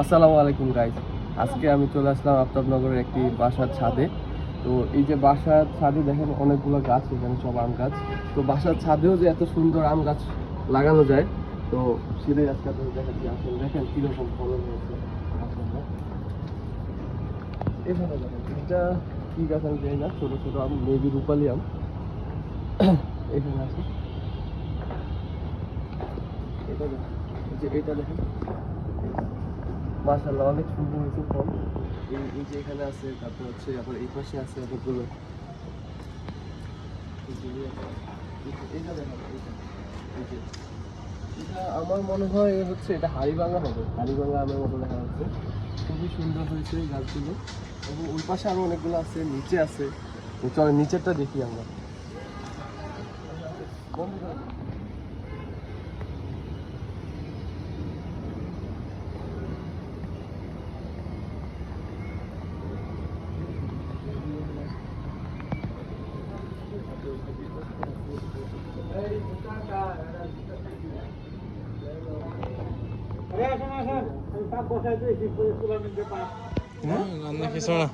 আসসালামু আলাইকুম গাইজ আজকে আমি চলে আসলাম আফতাবনগরের একটি বাসার ছাদে। তো এই যে বাসার ছাদে দেখেন অনেকগুলো গাছ, এখানে সব আম গাছ। তো বাসার ছাদেও যে এত সুন্দর আম গাছ লাগানো যায়, তো সেটাই আজকে আপনাদের দেখাচ্ছি। আসলে দেখেন কীরকম ফলন হয়েছে। এখানে দেখেন এটা কি গাছ আমি জানি না, ছোটো ছোটো আম মেবি রূপালি আম। এখানে আছে। এটা দেখেন এটা দেখেন। মাশাআল্লাহ অনেক সুন্দর হয়েছে ফল এই যে এখানে আছে তারপর হচ্ছে আবার এই পাশে আছে অনেকগুলো এটা আমার মনে হয় হচ্ছে এটা হাড়িভাঙা হবে। হাড়িভাঙা আমের মতো দেখা যাচ্ছে। খুবই সুন্দর হয়েছে এই গাছগুলো। এবং ওই পাশে আরও অনেকগুলো আছে নিচে আছে। চলো নিচেরটা দেখি আমরা। বন্ধুরা, Anne, Anne, Anne,